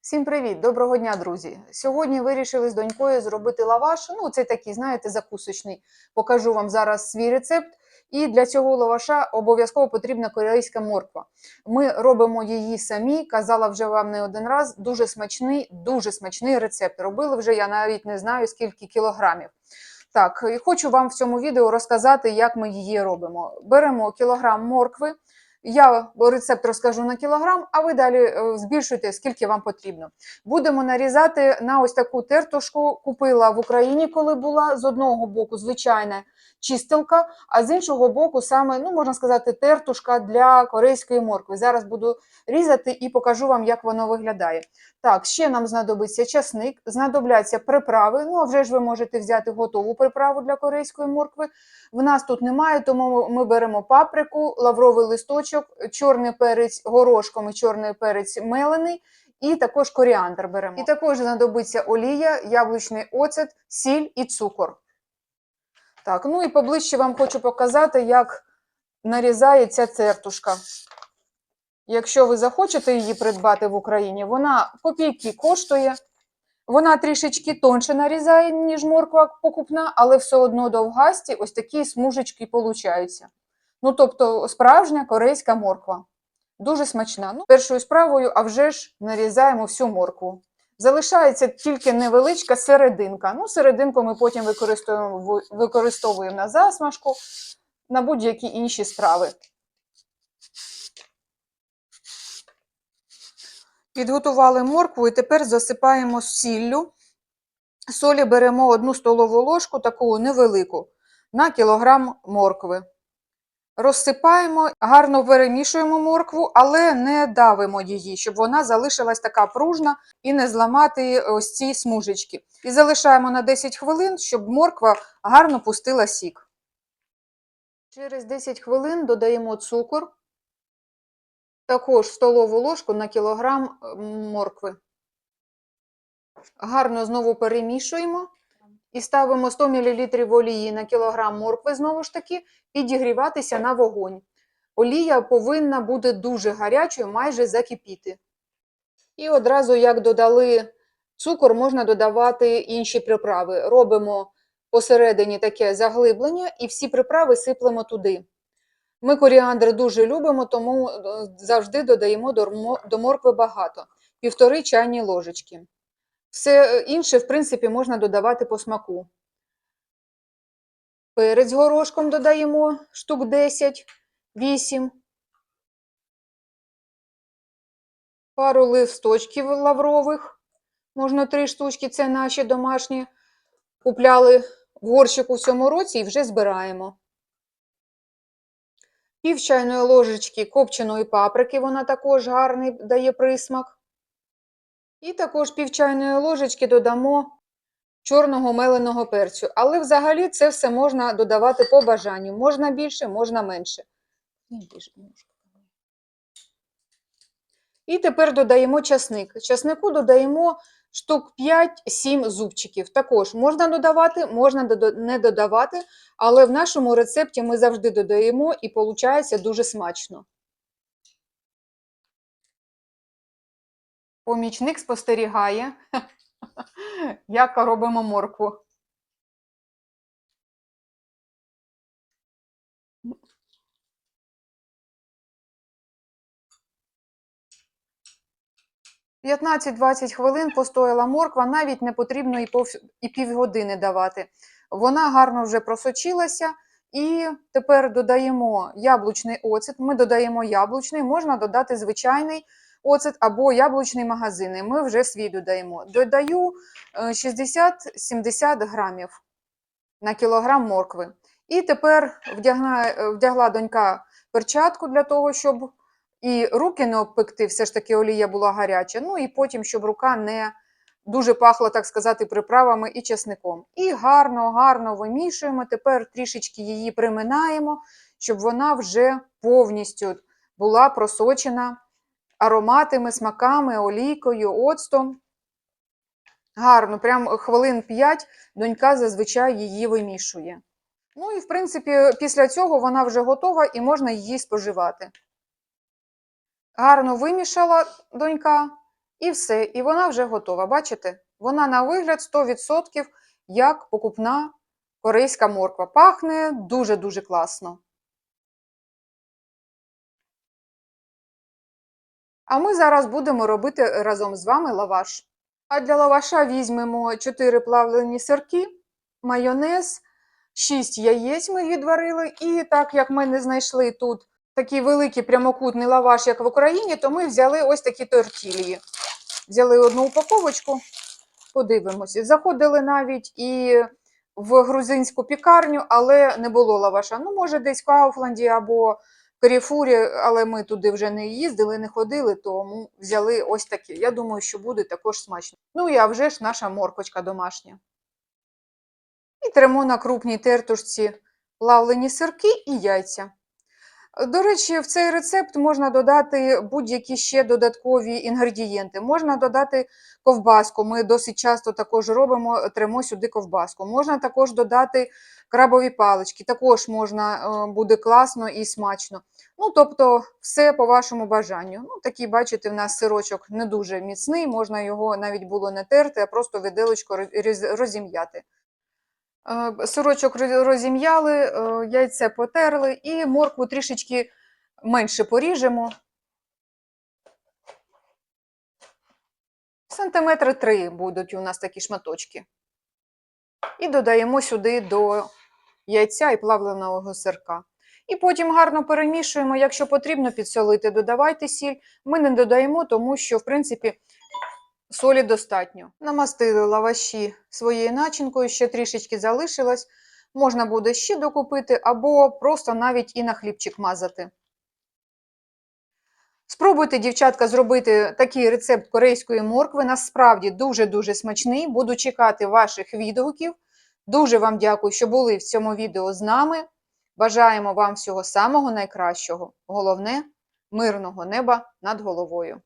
Всім привіт! Доброго дня, друзі! Сьогодні вирішили з донькою зробити лаваш. Ну, це такий, знаєте, закусочний. Покажу вам зараз свій рецепт. І для цього лаваша обов'язково потрібна корейська морква. Ми робимо її самі. Казала вже вам не один раз. Дуже смачний, дуже смачний рецепт. Робили вже я навіть не знаю скільки кілограмів. Так, і хочу вам в цьому відео розказати, як ми її робимо. Беремо кілограм моркви. Я рецепт розкажу на кілограм, а ви далі е, збільшуйте, скільки вам потрібно. Будемо нарізати на ось таку тертушку. Купила в Україні, коли була. З одного боку, звичайна чистилка, а з іншого боку, саме, ну, можна сказати, тертушка для корейської моркви. Зараз буду різати і покажу вам, як воно виглядає. Так, ще нам знадобиться часник, знадобляться приправи. Ну, а вже ж ви можете взяти готову приправу для корейської моркви. В нас тут немає, тому ми беремо паприку, лавровий листочок, чорний перець горошком і чорний перець мелений, і також коріандр беремо. І також знадобиться олія, яблучний оцет, сіль і цукор. Так, ну і поближче вам хочу показати, як нарізається цертушка. Якщо ви захочете її придбати в Україні, вона копійки коштує. Вона трішечки тонше нарізає, ніж морква покупна, але все одно довгасті ось такі смужечки получаються. Ну, тобто, справжня корейська морква. Дуже смачна. Ну, першою справою, а вже ж нарізаємо всю моркву. Залишається тільки невеличка серединка. Ну, серединку ми потім використовуємо, використовуємо на засмажку, на будь-які інші страви. Підготували моркву і тепер засипаємо сіллю. Солі беремо одну столову ложку, таку невелику, на кілограм моркви. Розсипаємо, гарно перемішуємо моркву, але не давимо її, щоб вона залишилась така пружна і не зламати ось ці смужечки. І залишаємо на 10 хвилин, щоб морква гарно пустила сік. Через 10 хвилин додаємо цукор, також столову ложку на кілограм моркви. Гарно знову перемішуємо. І ставимо 100 мл олії на кілограм моркви, знову ж таки, підігріватися на вогонь. Олія повинна бути дуже гарячою, майже закипіти. І одразу, як додали цукор, можна додавати інші приправи. Робимо посередині таке заглиблення і всі приправи сиплемо туди. Ми коріандр дуже любимо, тому завжди додаємо до моркви багато, півтори чайні ложечки. Все інше, в принципі, можна додавати по смаку. Перець горошком додаємо штук 10, 8. Пару листочків лаврових. Можна 3 штучки, це наші домашні. Купляли в горщику в цьому році і вже збираємо. Пів чайної ложечки копченої паприки, вона також гарний дає присмак. І також пів чайної ложечки додамо чорного меленого перцю. Але взагалі це все можна додавати по бажанню. Можна більше, можна менше. І тепер додаємо часник. Часнику додаємо штук 5-7 зубчиків. Також можна додавати, можна не додавати, але в нашому рецепті ми завжди додаємо і виходить дуже смачно. Помічник спостерігає, як робимо моркву. П'ятнадцять-двадцять хвилин постояла морква, навіть не потрібно і, пов... і півгодини давати. Вона гарно вже просочилася, і тепер додаємо яблучний оцет. Ми додаємо яблучний, можна додати звичайний оцет або яблучний магазин. Ми вже свій додаємо. Додаю 60-70 грамів на кілограм моркви. І тепер вдягна, вдягла донька перчатку для того, щоб і руки не обпекти, все ж таки олія була гаряча. Ну і потім, щоб рука не дуже пахла, так сказати, приправами і чесником. І гарно, гарно вимішуємо. Тепер трішечки її приминаємо, щоб вона вже повністю була просочена ароматами, смаками, олійкою, оцтом. Гарно, прям хвилин 5 донька зазвичай її вимішує. Ну і, в принципі, після цього вона вже готова і можна її споживати. Гарно вимішала донька, І все, і вона вже готова. Бачите? Вона на вигляд 100% як покупна корейська морква. Пахне дуже-дуже класно. А ми зараз будемо робити разом з вами лаваш. А для лаваша візьмемо 4 плавлені сирки, майонез, 6 яєць ми відварили. І так як ми не знайшли тут такий великий прямокутний лаваш, як в Україні, то ми взяли ось такі тортілії. Взяли одну упаковочку, подивимося. Заходили навіть і в грузинську пікарню, але не було лаваша. Ну, може, десь в Кауфланді або Каріфурі, але ми туди вже не їздили, не ходили, тому взяли ось такі. Я думаю, що буде також смачно. Ну і а вже ж наша моркочка домашня. І тремо на крупній тертушці плавлені сирки і яйця. До речі, в цей рецепт можна додати будь-які ще додаткові інгредієнти. Можна додати ковбаску. Ми досить часто також робимо, тремо сюди ковбаску. Можна також додати крабові палички, також можна е, буде класно і смачно. Ну, тобто, все по вашому бажанню. Ну, такий, бачите, в нас сирочок не дуже міцний, можна його навіть було не терти, а просто виделочкою роз- розім'яти. Е, Сирочок розім'яли, е, яйце потерли і моркву трішечки менше поріжемо. Сантиметри три будуть у нас такі шматочки. І додаємо сюди до яйця і плавленого сирка. І потім гарно перемішуємо. Якщо потрібно підсолити, додавайте сіль. Ми не додаємо, тому що, в принципі, солі достатньо. Намастили лаваші своєю начинкою, ще трішечки залишилось. Можна буде ще докупити, або просто навіть і на хлібчик мазати. Спробуйте, дівчатка, зробити такий рецепт корейської моркви. Насправді дуже-дуже смачний. Буду чекати ваших відгуків. Дуже вам дякую, що були в цьому відео з нами. Бажаємо вам всього самого найкращого. Головне мирного неба над головою.